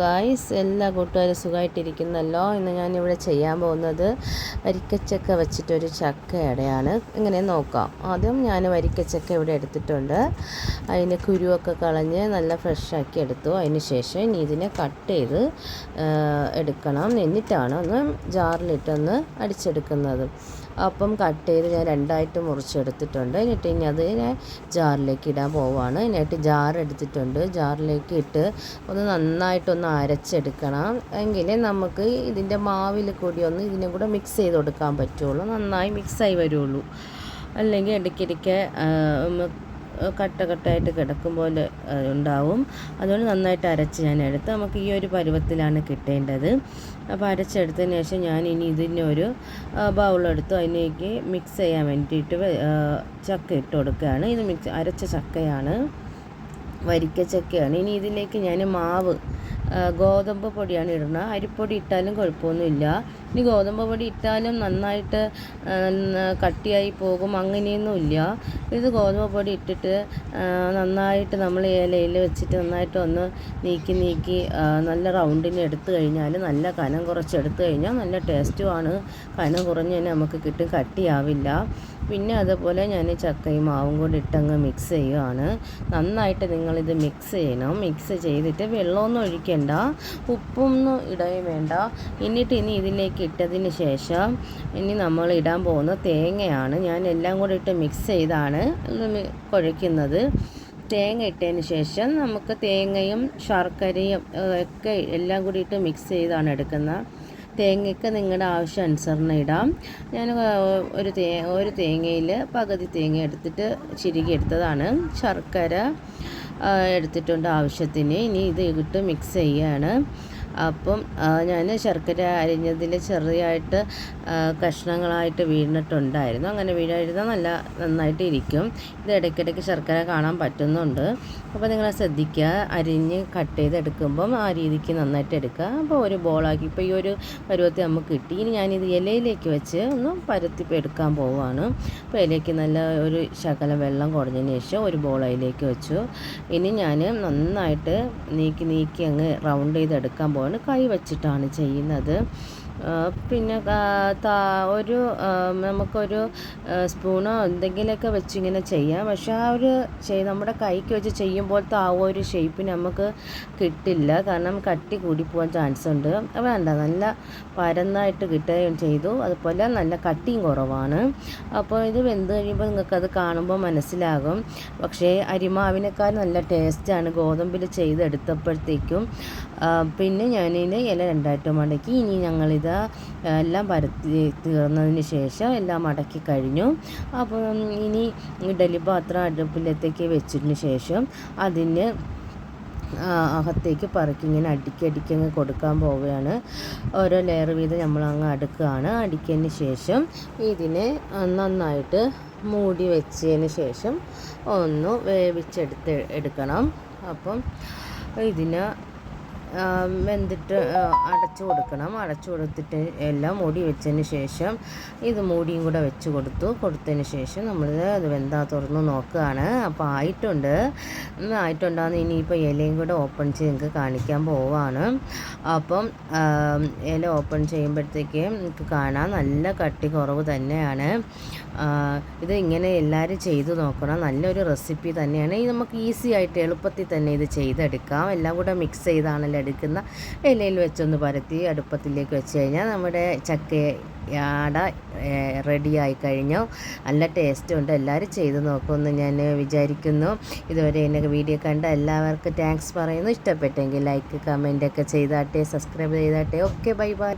Guys എല്ലാ കൂട്ടുകാരും സുഖമായിട്ടിരിക്കുന്നല്ലോ ഇന്ന് ഞാനിവിടെ ചെയ്യാൻ പോകുന്നത് വരിക്കച്ചക്ക വെച്ചിട്ടൊരു ചക്കയടയാണ്. ഇങ്ങനെ നോക്കാം. ആദ്യം ഞാൻ വരിക്കച്ചക്ക ഇവിടെ എടുത്തിട്ടുണ്ട്. അതിന് കുരുവൊക്കെ കളഞ്ഞ് നല്ല ഫ്രഷാക്കി എടുത്തു. അതിന് ശേഷം ഇനി ഇതിനെ കട്ട് ചെയ്ത് എടുക്കണം. എന്നിട്ടാണ് ഒന്ന് ജാറിലിട്ടൊന്ന് അടിച്ചെടുക്കുന്നത്. അപ്പം കട്ട് ചെയ്ത് ഞാൻ രണ്ടായിട്ട് മുറിച്ചെടുത്തിട്ടുണ്ട്. എന്നിട്ട് ഇനി അത് ഞാൻ ജാറിലേക്ക് ഇടാൻ പോവാണ്. എന്നിട്ട് ജാർ എടുത്തിട്ടുണ്ട്. ജാറിലേക്ക് ഇട്ട് ഒന്ന് നന്നായിട്ടൊന്ന് അരച്ചെടുക്കണം. എങ്കിലേ നമുക്ക് ഇതിന്റെ മാവിൽ കൂടി ഒന്ന് ഇതിനെ കൂടെ മിക്സ് ചെയ്ത് കൊടുക്കാൻ പറ്റുള്ളൂ. നന്നായി മിക്സായി വരുള്ളൂ. അല്ലെങ്കിൽ ഇടയ്ക്കിടയ്ക്ക് കട്ട കട്ടായിട്ട് കിടക്കും പോലെ ഉണ്ടാവും. അതുകൊണ്ട് നന്നായിട്ട് അരച്ച് ഞാൻ എടുത്ത് നമുക്ക് ഈ ഒരു പരുവത്തിലാണ് കിട്ടേണ്ടത്. അപ്പോൾ അരച്ചെടുത്തതിന് ശേഷം ഞാൻ ഇനി ഇതിന്റെ ഒരു ബൗളെടുത്തു അതിലേക്ക് മിക്സ് ചെയ്യാൻ വേണ്ടിയിട്ട് ചക്ക ഇട്ട് കൊടുക്കുകയാണ്. ഇത് മിക്സ് അരച്ച ചക്കയാണ്. വരിക്ക ചക്കയാണ് ഇനി ഇതിലേക്ക് ഞാൻ മാവ് ഗോതമ്പ് പൊടിയാണ് ഇടുന്നത് അരിപ്പൊടി ഇട്ടാലും കുഴപ്പമൊന്നുമില്ല. ഇനി ഗോതമ്പ് പൊടി ഇട്ടാലും നന്നായിട്ട് കട്ടിയായി പോകും. അങ്ങനെയൊന്നുമില്ല. ഇത് ഗോതമ്പ് പൊടി ഇട്ടിട്ട് നന്നായിട്ട് നമ്മൾ ഇലയിൽ വെച്ചിട്ട് നന്നായിട്ട് ഒന്ന് നീക്കി നീക്കി നല്ല റൗണ്ടിന് എടുത്തു കഴിഞ്ഞാൽ നല്ല കനം കുറച്ച് എടുത്തു കഴിഞ്ഞാൽ നല്ല ടേസ്റ്റുമാണ് കനം കുറഞ്ഞ് തന്നെ നമുക്ക് കിട്ടും. കട്ടിയാവില്ല. പിന്നെ അതുപോലെ ഞാൻ ചക്കയും മാവും കൂടി ഇട്ടങ്ങ് മിക്സ് ചെയ്യുകയാണ് നന്നായിട്ട് നിങ്ങളിത് മിക്സ് ചെയ്യണം. മിക്സ് ചെയ്തിട്ട് വെള്ളമൊന്നും ഒഴിക്കണ്ട. ഉപ്പൊന്നും ഇടുകയും വേണ്ട. എന്നിട്ട് ഇനി ഇതിലേക്ക് ഇട്ടതിന് ശേഷം ഇനി നമ്മൾ ഇടാൻ പോകുന്ന തേങ്ങയാണ്. ഞാൻ എല്ലാം കൂടി ഇട്ട് മിക്സ് ചെയ്താണ് കുഴയ്ക്കുന്നത് തേങ്ങ ഇട്ടതിന് ശേഷം നമുക്ക് തേങ്ങയും ശർക്കരയും ഒക്കെ എല്ലാം കൂടി ഇട്ട് മിക്സ് ചെയ്താണ് എടുക്കുന്നത്. തേങ്ങയ്ക്ക് നിങ്ങളുടെ ആവശ്യം അനുസരണം ഇടാം. ഞാൻ ഒരു തേ ഒരു തേങ്ങയിൽ പകുതി തേങ്ങ എടുത്തിട്ട് ചിരുകി എടുത്തതാണ്. ശർക്കര എടുത്തിട്ടുണ്ട് ആവശ്യത്തിന്. ഇനി ഇത് ഇട്ട് മിക്സ് ചെയ്യുകയാണ് അപ്പം ഞാൻ ശർക്കര അരിഞ്ഞതിൽ ചെറിയായിട്ട് കഷ്ണങ്ങളായിട്ട് വീണിട്ടുണ്ടായിരുന്നു. അങ്ങനെ വീഴായിരുന്നാൽ നല്ല നന്നായിട്ട് ഇരിക്കും. ഇത് ഇടയ്ക്കിടയ്ക്ക് ശർക്കര കാണാൻ പറ്റുന്നുണ്ട്. അപ്പോൾ നിങ്ങൾ ശ്രദ്ധിക്കുക. അരിഞ്ഞ് കട്ട് ചെയ്തെടുക്കുമ്പം ആ രീതിക്ക് നന്നായിട്ട് എടുക്കുക. അപ്പോൾ ഒരു ബോളാക്കി. ഇപ്പോൾ ഈ ഒരു പരുവത്തിൽ നമുക്ക് കിട്ടി. ഇനി ഞാനിത് ഇലയിലേക്ക് വെച്ച് ഒന്ന് പരത്തി എടുക്കാൻ പോവുകയാണ് അപ്പോൾ ഇലയ്ക്ക് നല്ല ഒരു ശകലം വെള്ളം കുറഞ്ഞതിന് ശേഷം ഒരു ബോൾ അതിലേക്ക് വെച്ചു. ഇനി ഞാൻ നന്നായിട്ട് നീക്കി നീക്കി അങ്ങ് റൗണ്ട് ചെയ്ത് എടുക്കാൻ പോകുന്നു കൈ വെച്ചിട്ടാണ് ചെയ്യുന്നത്. പിന്നെ ഒരു നമുക്കൊരു സ്പൂണോ എന്തെങ്കിലുമൊക്കെ വെച്ച് ഇങ്ങനെ ചെയ്യാം. പക്ഷെ ആ ഒരു നമ്മുടെ കൈക്ക് വെച്ച് ചെയ്യുമ്പോഴത്തെ ആ ഒരു ഷേപ്പ് നമുക്ക് കിട്ടില്ല. കാരണം കട്ടി കൂടി പോകാൻ ചാൻസ് ഉണ്ട്. വേണ്ട നല്ല പരന്നായിട്ട് കിട്ടുകയും ചെയ്തു. അതുപോലെ നല്ല കട്ടിയും കുറവാണ്. അപ്പോൾ ഇത് വെന്ത് കഴിയുമ്പോൾ നിങ്ങൾക്കത് കാണുമ്പോൾ മനസ്സിലാകും. പക്ഷേ അരിമാവിനേക്കാൾ നല്ല ടേസ്റ്റാണ് ഗോതമ്പിൽ ചെയ്തെടുത്തപ്പോഴത്തേക്കും. പിന്നെ ഞാനിത് ഇല രണ്ടായിട്ട് മടക്കി. ഇനി ഞങ്ങളിത് എല്ലാം പരത്തി തീർന്നതിന് ശേഷം എല്ലാം മടക്കി കഴിഞ്ഞു. അപ്പോൾ ഇനി ഇഡലി പാത്രം അടുപ്പിലത്തേക്ക് വെച്ചതിന് ശേഷം അതിന് അകത്തേക്ക് പറക്കി ഇങ്ങനെ അടുക്കി അടുക്കി അങ്ങ് കൊടുക്കാൻ പോവുകയാണ്. ഓരോ ലെയർ വീതം നമ്മൾ അങ്ങ് അടുക്കുകയാണ്. അടുക്കിയതിന് ശേഷം ഇതിനെ നന്നായിട്ട് മൂടി വെച്ചതിന് ശേഷം ഒന്ന് വേവിച്ചെടുത്ത് എടുക്കണം. അപ്പം ഇതിന് വെന്തിട്ട് അടച്ചു കൊടുക്കണം. അടച്ചു കൊടുത്തിട്ട് എല്ലാം മൂടി വെച്ചതിന് ശേഷം ഇത് മൂടിയും കൂടെ വെച്ച് കൊടുത്തു. കൊടുത്തതിന് ശേഷം നമ്മൾ അത് വെന്താ തുറന്ന് നോക്കുകയാണ് അപ്പോൾ ആയിട്ടുണ്ട്. ആയിട്ടുണ്ടാകുന്ന ഇനിയിപ്പോൾ ഇലയും കൂടെ ഓപ്പൺ ചെയ്ത് നിങ്ങൾക്ക് കാണിക്കാൻ പോവാണ്. അപ്പം ഇല ഓപ്പൺ ചെയ്യുമ്പോഴത്തേക്ക് നിങ്ങൾക്ക് കാണാം. നല്ല കട്ടി കുറവ് തന്നെയാണ്. ഇത് ഇങ്ങനെ എല്ലാവരും ചെയ്തു നോക്കണം. നല്ലൊരു റെസിപ്പി തന്നെയാണ്. ഇത് നമുക്ക് ഈസി ആയിട്ട് എളുപ്പത്തിൽ തന്നെ ഇത് ചെയ്തെടുക്കാം. എല്ലാം കൂടെ മിക്സ് ചെയ്താണല്ലോ എടുക്കുന്ന ഇലയിൽ വെച്ചൊന്ന് പരത്തി അടുപ്പത്തിലേക്ക് വെച്ച് കഴിഞ്ഞാൽ നമ്മുടെ ചക്കയാട റെഡിയായി കഴിഞ്ഞു. നല്ല ടേസ്റ്റ് ഉണ്ട്. എല്ലാവരും ചെയ്ത് നോക്കുമെന്ന് ഞാൻ വിചാരിക്കുന്നു. ഇതുവരെ എന്നെ വീഡിയോ കണ്ട എല്ലാവർക്കും താങ്ക്സ് പറയുന്നു. ഇഷ്ടപ്പെട്ടെങ്കിൽ ലൈക്ക് കമന്റ് ഒക്കെ ചെയ്താട്ടെ സബ്സ്ക്രൈബ് ചെയ്താട്ടെ. Okay bye bye